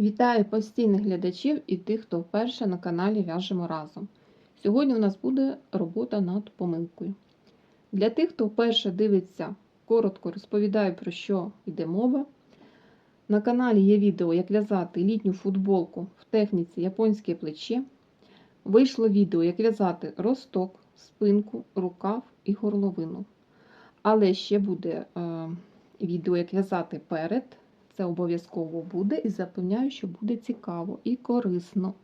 Вітаю постійних глядачів і тих, хто вперше на каналі В'яжемо разом. Сьогодні у нас буде робота над помилкою. Для тих, хто вперше дивиться, коротко розповідаю про що йде мова. На каналі є відео, як в'язати літню футболку в техніці японське плече. Вийшло відео, як в'язати росток, спинку, рукав і горловину. Але ще буде е, відео, як в'язати перед. Це обов'язково буде і запевняю, що буде цікаво і корисно.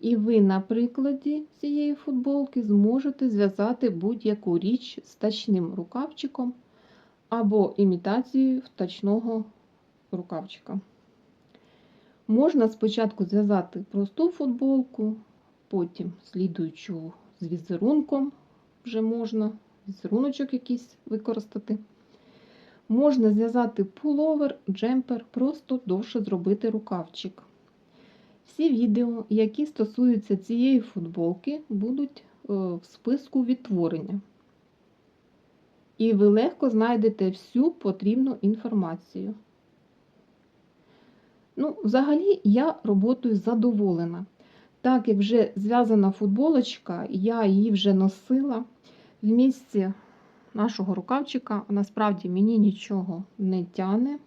І ви на прикладі цієї футболки зможете зв'язати будь-яку річ з тачним рукавчиком або імітацією втачного рукавчика. Можна спочатку зв'язати просту футболку, потім слідуючу з візерунком, вже можна візеруночок якийсь використати. Можна зв'язати пуловер, джемпер, просто довше зробити рукавчик. Всі відео, які стосуються цієї футболки, будуть в списку відтворення. І ви легко знайдете всю потрібну інформацію. Ну, взагалі, я роботою задоволена. Так як вже зв'язана футболочка, я її вже носила в місці нашого рукавчика, насправді мені нічого не тяне.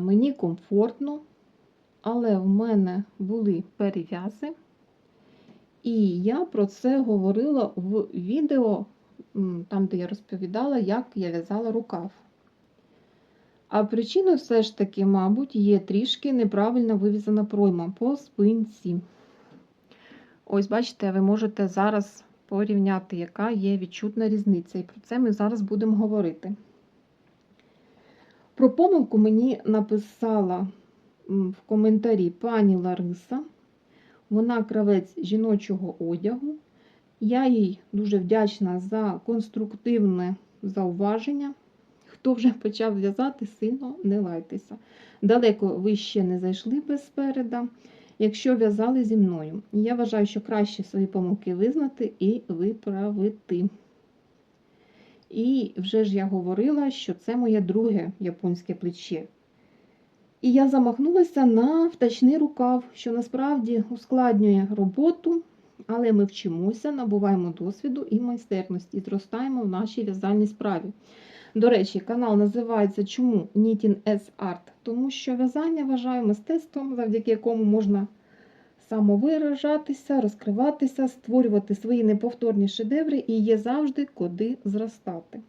Мені комфортно, але в мене були перев'язи, і я про це говорила в відео, там, де я розповідала, як я в'язала рукав. А причиною все ж таки, мабуть, є трішки неправильно вив'язана пройма по спинці. Ось, бачите, ви можете зараз порівняти, яка є відчутна різниця. І про це ми зараз будемо говорити. Про помилку мені написала в коментарі пані Лариса. Вона кравець жіночого одягу. Я їй дуже вдячна за конструктивне зауваження. Хто вже почав в'язати, сильно не лайтеся. Далеко ви ще не зайшли без переда якщо в'язали зі мною. Я вважаю, що краще свої помилки визнати і виправити. І вже ж я говорила, що це моє друге японське плече. І я замахнулася на втачний рукав, що насправді ускладнює роботу, але ми вчимося, набуваємо досвіду і майстерності, і зростаємо в нашій в'язальній справі. До речі, канал називається Чому Knitting as Art? Тому що в'язання вважаю мистецтвом, завдяки якому можна самовиражатися, розкриватися, створювати свої неповторні шедеври і є завжди куди зростати.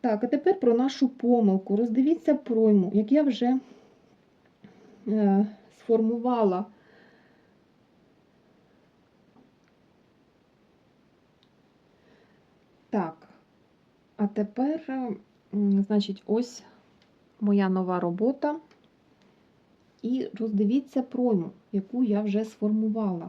Так, а тепер про нашу помилку. Роздивіться пройму, як я вже е, сформувала. Так, а тепер Значить, ось моя нова робота. І роздивіться пройму, яку я вже сформувала.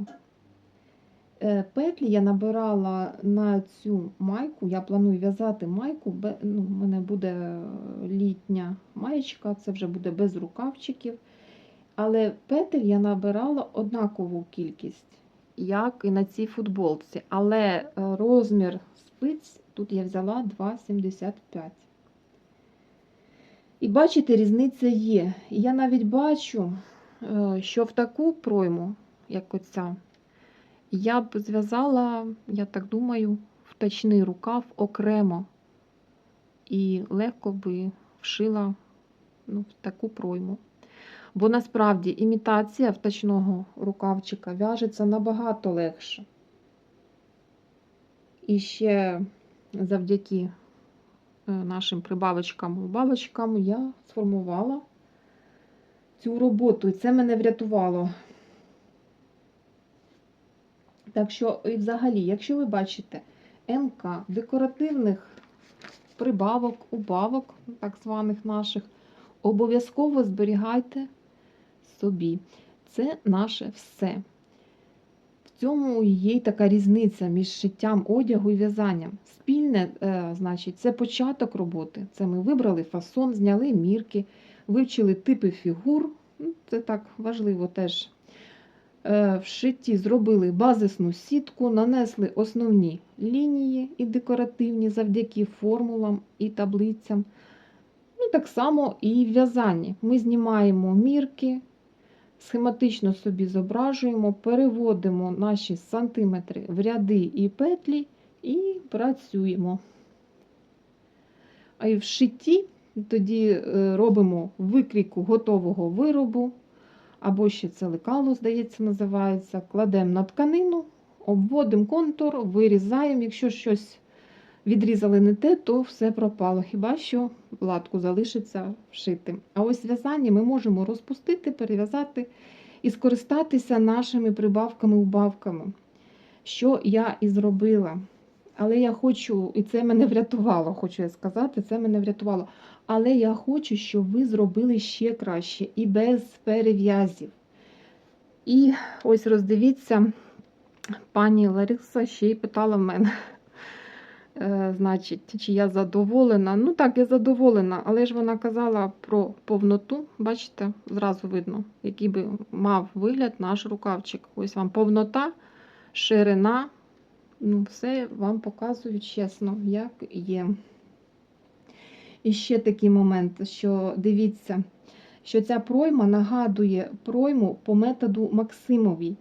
Е, петлі я набирала на цю майку, я планую в'язати майку, ну, у мене буде літня маєчка, це вже буде без рукавчиків. Але петель я набирала однакову кількість, як і на цій футболці. Але е, розмір спиць тут я взяла 2,75. І бачите, різниця є. І я навіть бачу, е, що в таку пройму, як оця, я б зв'язала, я так думаю, втачний рукав окремо і легко би вшила ну, в таку пройму. Бо насправді імітація втачного рукавчика в'яжеться набагато легше. І ще завдяки нашим прибавочкам убавочкам я сформувала цю роботу, і це мене врятувало. Так що, і взагалі, якщо ви бачите МК декоративних прибавок, убавок, так званих наших, обов'язково зберігайте собі. Це наше все цьому є й така різниця між шиттям одягу і в'язанням. Спільне, е, значить, це початок роботи. Це ми вибрали фасон, зняли мірки, вивчили типи фігур. Ну, це так важливо теж. Е, в шитті зробили базисну сітку, нанесли основні лінії і декоративні завдяки формулам і таблицям. Ну, так само і в в'язанні. Ми знімаємо мірки, схематично собі зображуємо, переводимо наші сантиметри в ряди і петлі і працюємо. А і в шитті тоді е, робимо викрійку готового виробу, або ще це лекало, здається, називається. Кладемо на тканину, обводимо контур, вирізаємо. Якщо щось відрізали не те, то все пропало. Хіба що латку залишиться вшити. А ось в'язання ми можемо розпустити, перев'язати і скористатися нашими прибавками-убавками, що я і зробила. Але я хочу, і це мене врятувало, хочу я сказати, це мене врятувало. Але я хочу, щоб ви зробили ще краще і без перев'язів. І ось роздивіться, пані Лариса ще й питала в мене, значить, чи я задоволена. Ну так, я задоволена, але ж вона казала про повноту. Бачите, зразу видно, який би мав вигляд наш рукавчик. Ось вам повнота, ширина. Ну, все вам показую чесно, як є. І ще такий момент, що дивіться, що ця пройма нагадує пройму по методу Максимовій,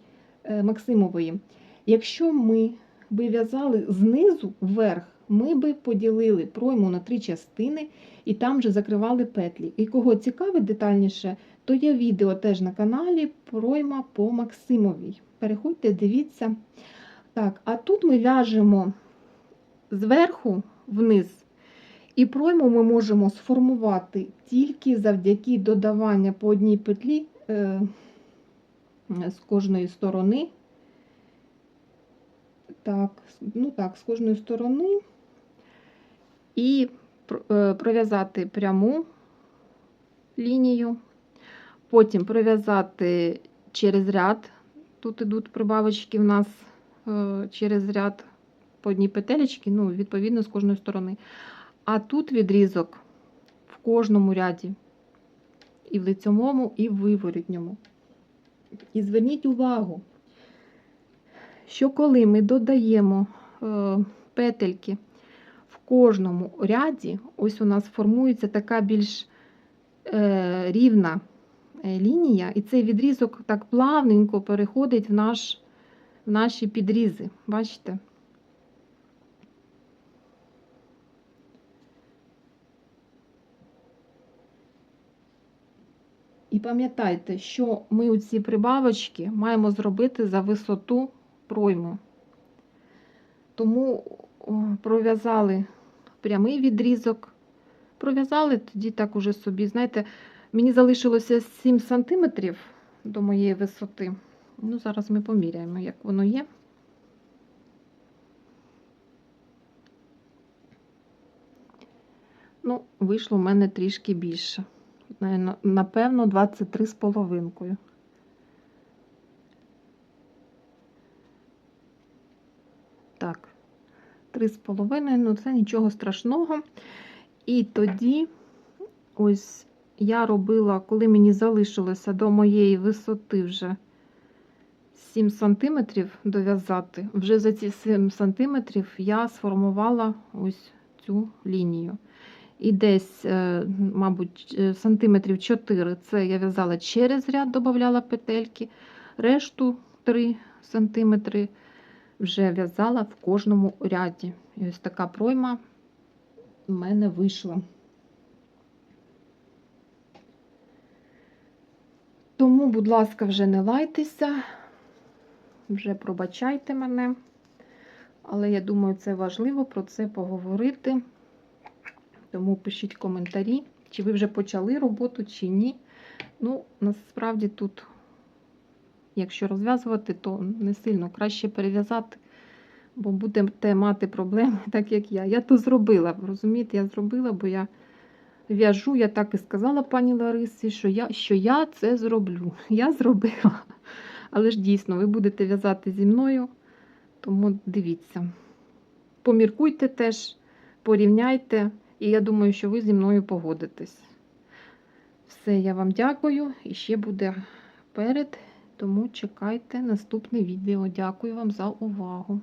е, Максимової. Якщо ми би в'язали знизу вверх, ми би поділили пройму на три частини і там вже закривали петлі. І кого цікавить детальніше, то є відео теж на каналі Пройма по Максимовій. Переходьте, дивіться. Так, а тут ми в'яжемо зверху вниз, і пройму ми можемо сформувати тільки завдяки додаванню по одній петлі е, з кожної сторони. Так, ну так, з кожної сторони. І е, пров'язати пряму лінію, потім пров'язати через ряд. Тут ідуть прибавочки в нас е, через ряд по одній петелечці, ну, відповідно, з кожної сторони. А тут відрізок в кожному ряді, і в лицьовому, і в виворітньому. І зверніть увагу, що коли ми додаємо е, петельки в кожному ряді, ось у нас формується така більш е, рівна е, лінія, і цей відрізок так плавненько переходить в, наш, в наші підрізи. Бачите? І пам'ятайте, що ми у ці прибавочки маємо зробити за висоту пройму. Тому пров'язали прямий відрізок, пров'язали тоді так уже собі. Знаєте, мені залишилося 7 см до моєї висоти. Ну, зараз ми поміряємо, як воно є. Ну, вийшло в мене трішки більше. Напевно, 23 з половинкою. Так, 3 з половиною, ну це нічого страшного. І тоді, ось я робила, коли мені залишилося до моєї висоти вже 7 см дов'язати, вже за ці 7 см я сформувала ось цю лінію. І десь, е, мабуть, е, сантиметрів 4 це я в'язала через ряд, додавала петельки, решту 3 сантиметри вже в'язала в кожному ряді. І ось така пройма в мене вийшла. Тому, будь ласка, вже не лайтеся, вже пробачайте мене, але я думаю, це важливо про це поговорити. Тому пишіть коментарі, чи ви вже почали роботу, чи ні. Ну, насправді тут, якщо розв'язувати, то не сильно краще перев'язати, бо будете мати проблеми, так як я. Я то зробила, розумієте, я зробила, бо я в'яжу, я так і сказала пані Ларисі, що я, що я це зроблю. Я зробила. Але ж дійсно, ви будете в'язати зі мною, тому дивіться. Поміркуйте теж, порівняйте. І я думаю, що ви зі мною погодитесь. Все, я вам дякую. І ще буде перед, тому чекайте наступне відео. Дякую вам за увагу.